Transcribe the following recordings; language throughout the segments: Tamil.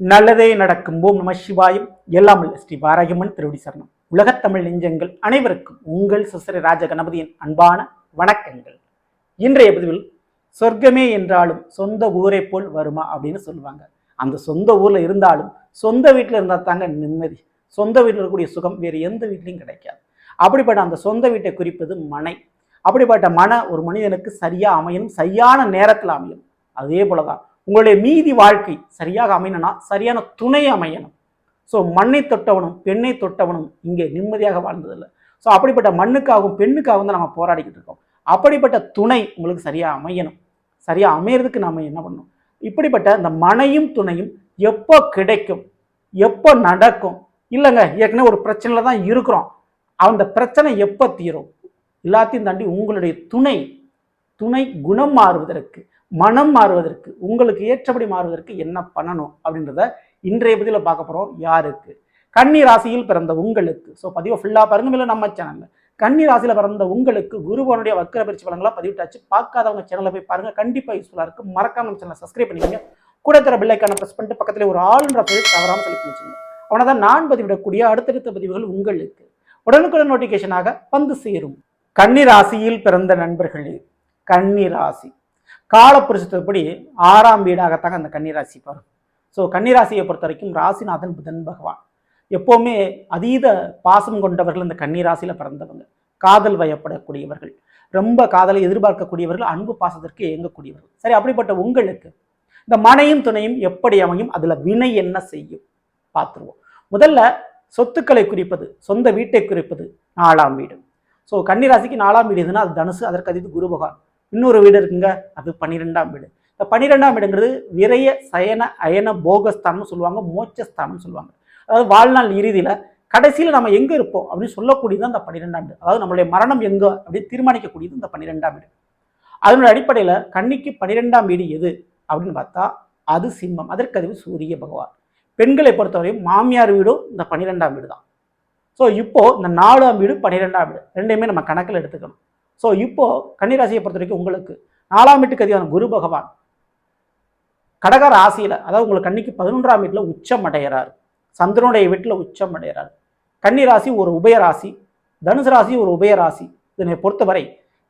நல்லதே நடக்கும். ஓம் நம சிவாயம். எல்லாம் ஸ்ரீ பாரகிமன் திருவடி சரணம். உலகத்தமிழ் நெஞ்சங்கள் அனைவருக்கும் உங்கள் சுசரி ராஜ கணபதியின் அன்பான வணக்கங்கள். இன்றைய பதிவில் சொர்க்கமே என்றாலும் சொந்த ஊரை போல் வருமா அப்படின்னு சொல்லுவாங்க. அந்த சொந்த ஊர்ல இருந்தாலும் சொந்த வீட்டில் இருந்தால் தாங்க நிம்மதி. சொந்த வீட்டில் இருக்கக்கூடிய சுகம் வேறு எந்த வீட்லையும் கிடைக்காது. அப்படிப்பட்ட அந்த சொந்த வீட்டை குறிப்பது மனை. அப்படிப்பட்ட மன ஒரு மனிதனுக்கு சரியாக அமையணும் சரியான நேரத்தில் அமையும் அதே போல தான் உங்களுடைய மீதி வாழ்க்கை சரியாக அமையணும்னா சரியான துணை அமையணும். ஸோ மண்ணை தொட்டவனும் பெண்ணை தொட்டவனும் இங்கே நிம்மதியாக வாழ்ந்ததில்லை. ஸோ அப்படிப்பட்ட மண்ணுக்காகவும் பெண்ணுக்காகவும் தான் நம்ம போராடிக்கிட்டு இருக்கோம். அப்படிப்பட்ட துணை உங்களுக்கு சரியாக அமையணும். சரியாக அமையறதுக்கு நம்ம என்ன பண்ணணும்? இப்படிப்பட்ட இந்த மனையும் துணையும் எப்போ கிடைக்கும்? எப்போ நடக்கும்? இல்லைங்க ஏற்கனவே ஒரு பிரச்சனையில் தான் இருக்கிறோம். அந்த பிரச்சனை எப்போ தீரும்? எல்லாத்தையும் தாண்டி உங்களுடைய துணை துணை குணம் மாறுவதற்கு மனம் மாறுவதற்கு உங்களுக்கு ஏற்றபடி மாறுவதற்கு என்ன பண்ணணும் அப்படின்றத இன்றைய பதிவில் பார்க்க போகிறோம் யாருக்கு? கன்னி ராசியில் பிறந்த உங்களுக்கு. ஸோ பதிவை ஃபுல்லாக பாருங்க. இல்லை நம்ம சேனலில் கன்னி ராசியில் பிறந்த உங்களுக்கு குருவனுடைய வக்கர பயிற்சி பலங்களாக பதிவிட்டாச்சு. பார்க்காதவங்க சேனலில் போய் பாருங்க. கண்டிப்பாக யூஸ்ஃபுல்லாக இருக்கும் மறக்காம நம்ம சேனலை சப்ஸ்கிரைப் பண்ணிக்கோங்க. கூட தர பில்லைக்கான ப்ரெஸ் பண்ணிட்டு பக்கத்தில் ஒரு ஆளுன்ற பதிவு தவறாமல் செலுத்தி வச்சுங்க அவனை தான் நான் பதிவிடக்கூடிய அடுத்தடுத்த பதிவுகள் உங்களுக்கு. உடனுக்குடன் நோட்டிஃபிகேஷனாக வந்து சேரும். கன்னி ராசியில் பிறந்த நண்பர்களே கன்னி ராசி. காலப்புருஷத்துப்படி ஆறாம் வீடாகத்தாங்க அந்த கன்னிராசி வரும் ஸோ கன்னிராசியை பொறுத்த வரைக்கும் ராசிநாதன் புதன் பகவான். எப்போவுமே அதீத பாசம் கொண்டவர்கள் இந்த கன்னிராசியில் பிறந்தவங்க. காதல் வயப்படக்கூடியவர்கள். ரொம்ப காதலை எதிர்பார்க்கக்கூடியவர்கள் அன்பு பாசத்திற்கு இயங்கக்கூடியவர்கள் சரி அப்படிப்பட்ட உங்களுக்கு இந்த மனையும் துணையும் எப்படி அமையும்? அதில் வினை என்ன செய்யும்? பார்த்துருவோம். முதல்ல சொத்துக்களை குறிப்பது சொந்த வீட்டை குறிப்பது நாலாம் வீடு. ஸோ கன்னிராசிக்கு நாலாம் வீடு எதுனா அது தனுசு அதற்கு அதிது குரு பகவான். இன்னொரு வீடு இருக்குங்க அது பன்னிரெண்டாம் வீடு. இந்த பன்னிரெண்டாம் வீடுங்கிறது விரய சயன அயன போகஸ்தானம்னு சொல்லுவாங்க மோட்சஸ்தானம்னு சொல்லுவாங்க. அதாவது வாழ்நாள் இறுதியில் கடைசியில் நம்ம எங்கே இருப்போம் அப்படின்னு சொல்லக்கூடியது அந்த பன்னிரெண்டாம் வீடு. அதாவது நம்மளுடைய மரணம் எங்கே அப்படின்னு தீர்மானிக்கக்கூடியது இந்த பன்னிரெண்டாம் வீடு. அதனுடைய அடிப்படையில் கன்னிக்கு பன்னிரெண்டாம் வீடு எது அப்படின்னு பார்த்தா அது சிம்மம். அதற்கதிவு சூரிய பகவான். பெண்களை பொறுத்தவரையும் மாமியார் வீடும் இந்த பன்னிரெண்டாம் வீடு தான் ஸோ இப்போ இந்த நாலாம் வீடு பன்னிரெண்டாம் வீடு. ரெண்டையுமே நம்ம கணக்கில் எடுத்துக்கணும். ஸோ இப்போ கன்னிராசியை பொறுத்த வரைக்கும் உங்களுக்கு நாலாம் வீட்டுக்கு அதிகாரம் குரு பகவான் கடக ராசியில் அதாவது உங்களுக்கு கன்னிக்கு பதினொன்றாம் வீட்டில் உச்சம் அடைகிறார் சந்திரனுடைய வீட்டில் உச்சம் அடைகிறார் கன்னி ராசி ஒரு உபயராசி தனுசு ராசி ஒரு உபயராசி இதனை பொறுத்தவரை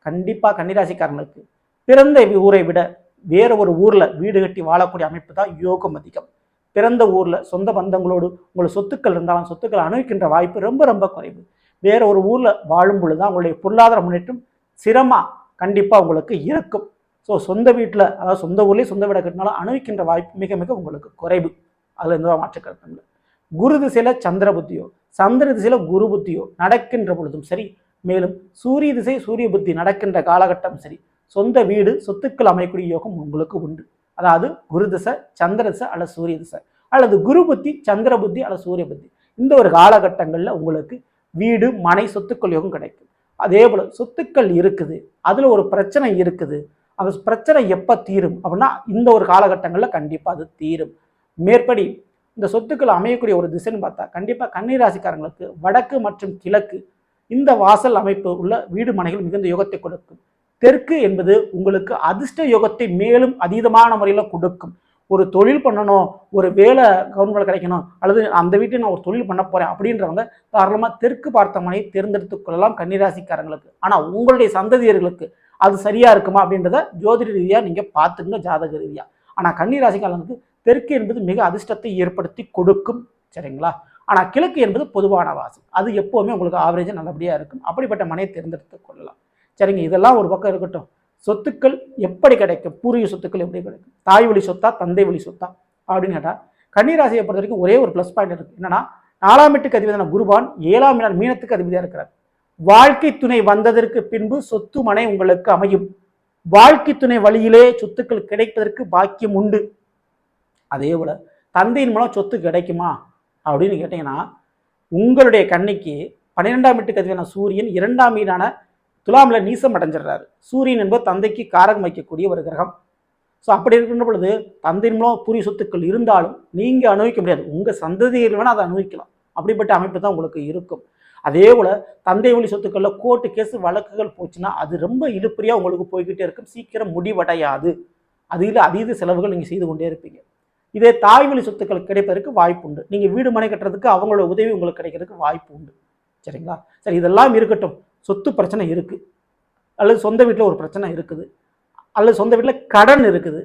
கண்டிப்பாக கன்னிராசிக்காரனுக்கு பிறந்த ஊரை விட வேற ஒரு ஊரில் வீடு கட்டி வாழக்கூடிய அமைப்பு தான் யோகம் அதிகம். பிறந்த ஊரில் சொந்த பந்தங்களோடு உங்களை சொத்துக்கள் இருந்தாலும் சொத்துக்களை அனுபவிக்கின்ற வாய்ப்பு ரொம்ப ரொம்ப குறைவு. வேற ஒரு ஊரில் வாழும் பொழுது தான் உங்களுடைய பொருளாதார முன்னேற்றம் சிரமம் கண்டிப்பாக உங்களுக்கு இருக்கும். ஸோ சொந்த வீட்டில் அதாவது சொந்த ஊர்லேயே சொந்த வீடை கட்டினாலும் அணுவிக்கின்ற வாய்ப்பு மிக மிக உங்களுக்கு குறைவு. அதில் எந்த மாற்று கருத்து இல்லை குரு திசையில் சந்திர புத்தியோ சந்திர திசையில் குரு புத்தியோ நடக்கின்ற பொழுதும் சரி மேலும் சூரிய திசை சூரிய புத்தி நடக்கின்ற காலகட்டம் சரி சொந்த வீடு சொத்துக்கள் அமையக்கூடிய யோகம் உங்களுக்கு உண்டு. அதாவது குரு திசை சந்திர திசை அல்லது சூரிய திசை. அல்லது குரு புத்தி சந்திர புத்தி அல்லது சூரிய புத்தி. இந்த ஒரு காலகட்டங்களில் உங்களுக்கு வீடு மனை சொத்துக்கள் யோகம் கிடைக்கும். அதே போல் சொத்துக்கள் இருக்குது. அதில் ஒரு பிரச்சனை இருக்குது. அந்த பிரச்சனை எப்போ தீரும்? அப்படின்னா இந்த ஒரு காலகட்டங்களில் கண்டிப்பாக அது தீரும். மேற்படி இந்த சொத்துக்கள் அமையக்கூடிய ஒரு திசைன்னு பார்த்தா கண்டிப்பாக கன்னிராசிக்காரங்களுக்கு வடக்கு மற்றும் கிழக்கு இந்த வாசல் அமைப்பு உள்ள வீடு மனைகள் மிகுந்த யோகத்தை கொடுக்கும். தெற்கு என்பது உங்களுக்கு அதிர்ஷ்ட யோகத்தை மேலும் அதீதமான முறையில் கொடுக்கும். ஒரு தொழில் பண்ணணும் ஒரு வேலை கவர்மெண்ட் கிடைக்கணும் அல்லது அந்த வீட்டில் நான் ஒரு தொழில் பண்ண போகிறேன் அப்படின்றவங்க தாராளமாக தெற்கு பார்த்த மனையை தேர்ந்தெடுத்துக் கொள்ளலாம் கன்னிராசிக்காரங்களுக்கு. ஆனால் உங்களுடைய சந்ததியர்களுக்கு அது சரியாக இருக்குமா அப்படின்றத ஜோதிட ரீதியாக நீங்கள் பார்த்துங்க ஜாதக ரீதியாக ஆனால் கன்னிராசிக்காரங்களுக்கு தெற்கு என்பது மிக அதிர்ஷ்டத்தை ஏற்படுத்தி கொடுக்கும் சரிங்களா? ஆனால் கிழக்கு என்பது பொதுவான வாசி அது எப்போவுமே உங்களுக்கு ஆவரேஜாக நல்லபடியாக இருக்கும். அப்படிப்பட்ட மனையை தேர்ந்தெடுத்து கொள்ளலாம். சரிங்க இதெல்லாம் ஒரு பக்கம் இருக்கட்டும். சொத்துக்கள் எப்படி கிடைக்கும்? பூர்வீக சொத்துக்கள் எப்படி கிடைக்கும்? தாய் வழி சொத்தா தந்தை வழி சொத்தா? அப்படின்னு கேட்டால் கன்னிராசியை பொறுத்த வரைக்கும் ஒரே ஒரு ப்ளஸ் பாயிண்ட் இருக்குது என்னன்னா நாலாம் வீட்டுக்கு அதிபதியான குருபான் ஏழாம் நாள் மீனத்துக்கு அதிபதியாக இருக்கிறார். வாழ்க்கை துணை வந்ததற்கு பின்பு சொத்து மனை உங்களுக்கு அமையும். வாழ்க்கை துணை வழியிலே சொத்துக்கள் கிடைப்பதற்கு பாக்கியம் உண்டு. அதே போல தந்தையின் மூலம் சொத்து கிடைக்குமா? அப்படின்னு கேட்டிங்கன்னா உங்களுடைய கண்ணிக்கு பன்னிரெண்டாம் வீட்டுக்கு அதிபதியான சூரியன் இரண்டாம் வீடான துலாமில் நீசம் அடைஞ்சிடுறாரு. சூரியன் என்பது தந்தைக்கு காரகம் வைக்கக்கூடிய ஒரு கிரகம். ஸோ அப்படி இருக்கின்ற பொழுது தந்தையின் மூலம் புரிய சொத்துக்கள் இருந்தாலும் நீங்கள் அனுபவிக்க முடியாது. உங்கள் சந்ததியில் வேணால் அதை அனுபவிக்கலாம். அப்படிப்பட்ட அமைப்பு தான் உங்களுக்கு இருக்கும். அதே போல் தந்தை வழி சொத்துக்களில் கோர்ட்டு கேஸ் வழக்குகள் போச்சுன்னா அது ரொம்ப இழுப்பறியாக உங்களுக்கு போய்கிட்டே இருக்கும். சீக்கிரம் முடிவடையாது. அதில் அதீத செலவுகள் நீங்கள் செய்து கொண்டே இருப்பீங்க. இதே தாய்வழி சொத்துக்கள் கிடைப்பதற்கு வாய்ப்பு உண்டு. நீங்கள் வீடு மனை கட்டுறதுக்கு அவங்களோட உதவி உங்களுக்கு கிடைக்கிறதுக்கு வாய்ப்பு உண்டு. சரிங்களா? சரி இதெல்லாம் இருக்கட்டும். சொத்து பிரச்சனை இருக்குது அல்லது சொந்த வீட்டில் ஒரு பிரச்சனை இருக்குது. அல்லது சொந்த வீட்டில் கடன் இருக்குது.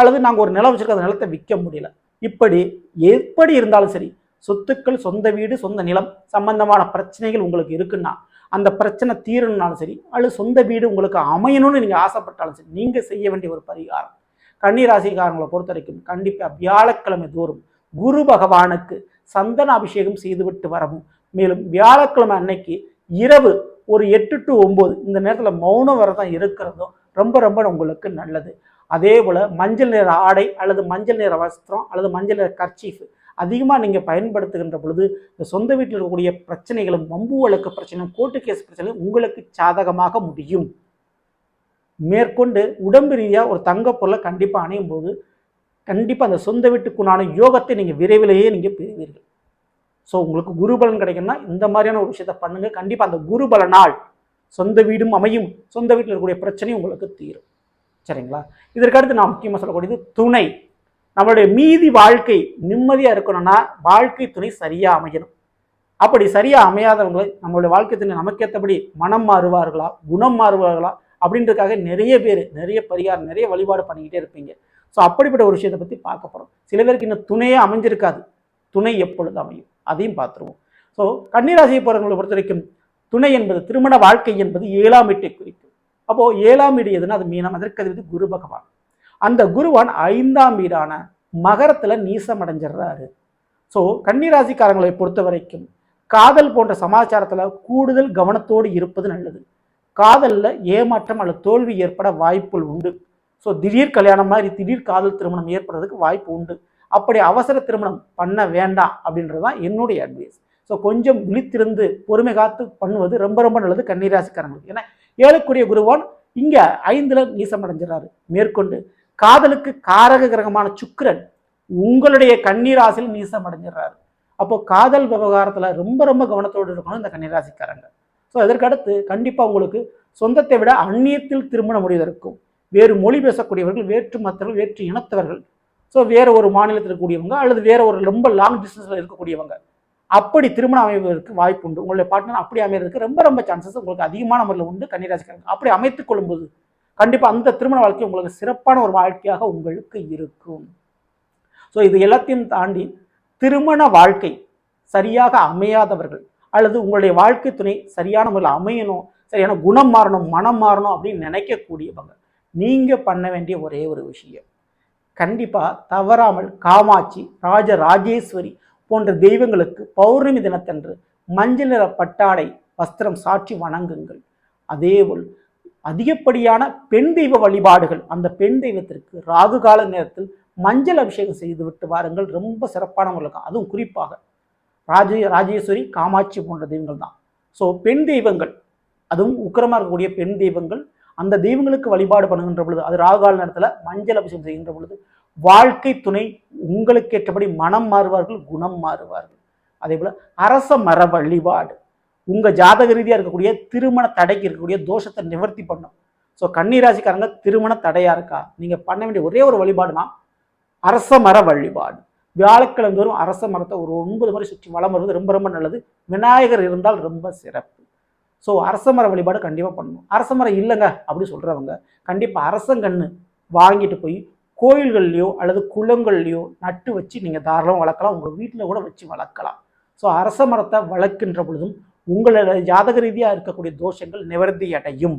அல்லது நாங்கள் ஒரு நிலம் வச்சுருக்க அந்த நிலத்தை விற்க முடியல. இப்படி எப்படி இருந்தாலும் சரி சொத்துக்கள் சொந்த வீடு சொந்த நிலம் சம்பந்தமான பிரச்சனைகள் உங்களுக்கு இருக்குன்னா அந்த பிரச்சனை தீரணுன்னாலும் சரி அல்லது சொந்த வீடு உங்களுக்கு அமையணும்னு நீங்கள் ஆசைப்பட்டாலும் சரி நீங்கள் செய்ய வேண்டிய ஒரு பரிகாரம். கன்னிராசிக்காரங்களை பொறுத்த வரைக்கும் கண்டிப்பாக வியாழக்கிழமை தோறும் குரு பகவானுக்கு சந்தன அபிஷேகம் செய்துவிட்டு வரவும். மேலும் வியாழக்கிழமை அன்னைக்கு இரவு ஒரு எட்டு டு ஒம்பது இந்த நேரத்தில் மௌன விரதம் இருக்கிறதும் ரொம்ப ரொம்ப உங்களுக்கு நல்லது. அதே போல் மஞ்சள் நிற ஆடை அல்லது மஞ்சள் நிற வஸ்திரம் அல்லது மஞ்சள் நிற கர்ச்சீஃப் அதிகமாக நீங்கள் பயன்படுத்துகின்ற பொழுது இந்த சொந்த வீட்டில் இருக்கக்கூடிய பிரச்சனைகளும் வம்பு வழக்கு பிரச்சனையும் கோர்ட்டு கேஸ் பிரச்சனையும் உங்களுக்கு சாதகமாக முடியும். மேற்கொண்டு உடம்பு ரீதியாக ஒரு தங்க பொருளை கண்டிப்பாக அணையும் போது கண்டிப்பாக அந்த சொந்த வீட்டுக்குண்டான யோகத்தை நீங்கள் விரைவிலேயே நீங்கள் பெறுவீர்கள். ஸோ உங்களுக்கு குருபலன் கிடைக்கும்னா இந்த மாதிரியான ஒரு விஷயத்தை பண்ணுங்கள் கண்டிப்பாக அந்த குருபலனால் சொந்த வீடும் அமையும். சொந்த வீட்டில் இருக்கக்கூடிய பிரச்சனையும் உங்களுக்கு தீரும். சரிங்களா? இதற்கடுத்து நான் முக்கியமாக சொல்லக்கூடியது துணை. நம்மளுடைய மீதி வாழ்க்கை நிம்மதியாக இருக்கணும்னா வாழ்க்கை துணை சரியாக அமையணும். அப்படி சரியாக அமையாதவங்களை நம்மளுடைய வாழ்க்கை துணை நமக்கேற்றபடி மனம் மாறுவார்களா குணம் மாறுவார்களா அப்படின்றதுக்காக நிறைய பேர் நிறைய பரிகாரம் நிறைய வழிபாடு பண்ணிக்கிட்டே இருப்பீங்க. ஸோ அப்படிப்பட்ட ஒரு விஷயத்தை பற்றி பார்க்க போகிறோம் சில பேருக்கு இன்னும் துணையே அமைஞ்சிருக்காது. துணை எப்பொழுது அமையும்? அதையும் பார்த்துருவோம். ஸோ கன்னிராசியை போகிறவங்களை பொறுத்த வரைக்கும் துணை என்பது திருமண வாழ்க்கை என்பது ஏழாம் வீட்டை குறிக்கும். அப்போது ஏழாம் வீடு எதுனா அது மீனம் அதற்கு அது குரு பகவான். அந்த குருவான் ஐந்தாம் வீடான மகரத்தில் நீசம் அடைஞ்சிடுறாரு. ஸோ கன்னிராசிக்காரங்களை பொறுத்த வரைக்கும் காதல் போன்ற சமாச்சாரத்தில் கூடுதல் கவனத்தோடு இருப்பது நல்லது. காதலில் ஏமாற்றம் அல்லது தோல்வி ஏற்பட வாய்ப்புகள் உண்டு. ஸோ திடீர் கல்யாணம் மாதிரி திடீர் காதல் திருமணம் ஏற்படுறதுக்கு வாய்ப்பு உண்டு. அப்படி அவசர திருமணம் பண்ண வேண்டாம் அப்படின்றது தான் என்னுடைய அட்வைஸ் ஸோ கொஞ்சம் விழித்திருந்து பொறுமை காத்து பண்ணுவது ரொம்ப ரொம்ப நல்லது கன்னிராசிக்காரங்களுக்கு. ஏன்னா ஏழக்கூடிய குருவான் இங்கே ஐந்தில் நீசம் அடைஞ்சிடறாரு மேற்கொண்டு காதலுக்கு காரக கிரகமான சுக்கரன் உங்களுடைய கன்னிராசியில் நீசம் அடைஞ்சிடறாரு அப்போ காதல் விவகாரத்தில் ரொம்ப ரொம்ப கவனத்தோடு இருக்கணும் இந்த கன்னிராசிக்காரங்க. ஸோ அதற்கடுத்து கண்டிப்பாக உங்களுக்கு சொந்தத்தை விட அந்நியத்தில் திருமணம் முடிவதற்கும் வேறு மொழி பேசக்கூடியவர்கள் வேற்று மத்தவர்கள் வேற்று இனத்தவர்கள் ஸோ வேறு ஒரு மாநிலத்தில் இருக்கக்கூடியவங்க அல்லது வேறு ஒரு ரொம்ப லாங் டிஸ்டன்ஸில் இருக்கக்கூடியவங்க. அப்படி திருமணம் அமைவதற்கு வாய்ப்பு உண்டு. உங்களுடைய பார்ட்னர் அப்படி அமைவதற்கு ரொம்ப ரொம்ப சான்சஸ் உங்களுக்கு அதிகமான முறையில் உண்டு கன்னிராசிக்காரங்க. அப்படி அமைத்துக் கொள்ளும்போது கண்டிப்பாக அந்த திருமண வாழ்க்கை உங்களுக்கு சிறப்பான ஒரு வாழ்க்கையாக உங்களுக்கு இருக்கும். ஸோ இது எல்லாத்தையும் தாண்டி திருமண வாழ்க்கை சரியாக அமையாதவர்கள் அல்லது உங்களுடைய வாழ்க்கை துணை சரியான முறையில் அமையணும் சரியான குணம் மாறணும் மனம் மாறணும் அப்படின்னு நினைக்கக்கூடியவங்க நீங்கள் பண்ண வேண்டிய ஒரே ஒரு விஷயம். கண்டிப்பாக தவறாமல் காமாட்சி ராஜ ராஜேஸ்வரி போன்ற தெய்வங்களுக்கு பௌர்ணமி தினத்தன்று மஞ்சள் நிற பட்டாடை வஸ்திரம் சாட்சி வணங்குங்கள். அதேபோல் அதிகப்படியான பெண் தெய்வ வழிபாடுகள் அந்த பெண் தெய்வத்திற்கு ராகு கால நேரத்தில் மஞ்சள் அபிஷேகம் செய்து விட்டு வாருங்கள். ரொம்ப சிறப்பான முறையில் அதுவும் குறிப்பாக ராஜே ராஜேஸ்வரி காமாட்சி போன்ற தெய்வங்கள் தான். ஸோ பெண் தெய்வங்கள் அதுவும் உக்கிரமாக இருக்கக்கூடிய பெண் தெய்வங்கள் அந்த தெய்வங்களுக்கு வழிபாடு பண்ணுகின்ற பொழுது அது ராகால நேரத்தில் மஞ்சள் அபிஷேகம் செய்கின்ற பொழுது வாழ்க்கை துணை உங்களுக்கு ஏற்றபடி மனம் மாறுவார்கள் குணம் மாறுவார்கள். அதே போல் அரச மர வழிபாடு. உங்கள் ஜாதக ரீதியாக இருக்கக்கூடிய திருமண தடைக்கு இருக்கக்கூடிய தோஷத்தை நிவர்த்தி பண்ணும். ஸோ கன்னிராசிக்காரங்க திருமண தடையாக இருக்கா? நீங்கள் பண்ண வேண்டிய ஒரே ஒரு வழிபாடுனா அரச மர வழிபாடு. வியாழக்கிழமை தோறும் அரச மரத்தை ஒரு ஒன்பது முறை சுற்றி வளம் வருவது ரொம்ப ரொம்ப நல்லது. விநாயகர் இருந்தால் ரொம்ப சிறப்பு. ஸோ அரசமர வழிபாடு கண்டிப்பாக பண்ணணும். அரசமரம் இல்லைங்க அப்படி சொல்கிறவங்க கண்டிப்பாக அரசங்கன்று வாங்கிட்டு போய் கோயில்கள்லையோ அல்லது குளங்கள்லையோ நட்டு வச்சு நீங்கள் தாராளம் வளர்க்கலாம். உங்கள் வீட்டில் கூட வச்சு வளர்க்கலாம். ஸோ அரச மரத்தை வளர்க்கின்ற பொழுதும் உங்களோட ஜாதக ரீதியாக இருக்கக்கூடிய தோஷங்கள் நிவர்த்தி அடையும்.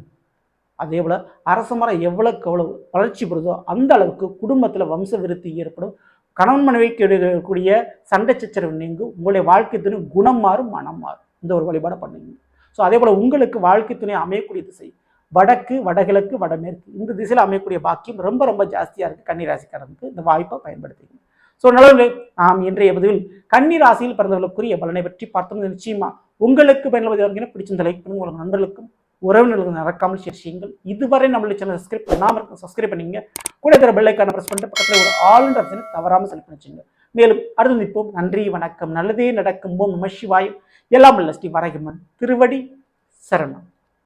அதே போல் அரச மரம் எவ்வளோக்கு எவ்வளவு வளர்ச்சி பெறுதோ அந்த அளவுக்கு குடும்பத்தில் வம்ச விருத்தி ஏற்படும். கணவன் மனைவிக்கு இருக்கக்கூடிய சண்டை சச்சரவு நீங்கும். உங்களுடைய வாழ்க்கை துணை குணம் மாறும் மனம் மாறும். இந்த ஒரு வழிபாடை பண்ணுங்க. ஸோ அதே போல் உங்களுக்கு வாழ்க்கை துணை அமையக்கூடிய திசை வடக்கு வடகிழக்கு வடமேற்கு. இந்த திசையில் அமையக்கூடிய பாக்கியம் ரொம்ப ரொம்ப ஜாஸ்தியாக இருக்குது கன்னிராசிக்காரனுக்கு. இந்த வாய்ப்பை பயன்படுத்திக்கணும் ஸோ நல்லவர்களே நாம் இன்றைய பதிவில் கன்னி ராசியில் பிறந்தவர்களுக்குரிய பலனை பற்றி பார்த்தோம். நிச்சயமாக உங்களுக்கு பயனுள்ள பிடிச்சிருந்த லைக் பண்ணுங்க. உங்கள் நண்பர்களுக்கும் உறவினர்களுக்கு நடக்காமல் ஷேர் செய்யுங்கள். இதுவரை நம்மளுடைய சேனல் சப்ஸ்கிரைப் பண்ணாமல் இருக்கும் சப்ஸ்கிரைப் பண்ணிங்க கூட தர பெல்லைக்கான ப்ரெஸ் பண்ணிட்டு பக்கத்தில் ஒரு ஆல் ஆப்ஷனை தவறாமல் செலக்ட் பண்ணி வச்சுங்க மேலும் அடுத்து நிற்போம் நன்றி வணக்கம். நல்லதே நடக்கும். போம் நம சிவாயம். எல்லாம் உள்ள ஸ்ரீ வரகமன் திருவடி சரணம்.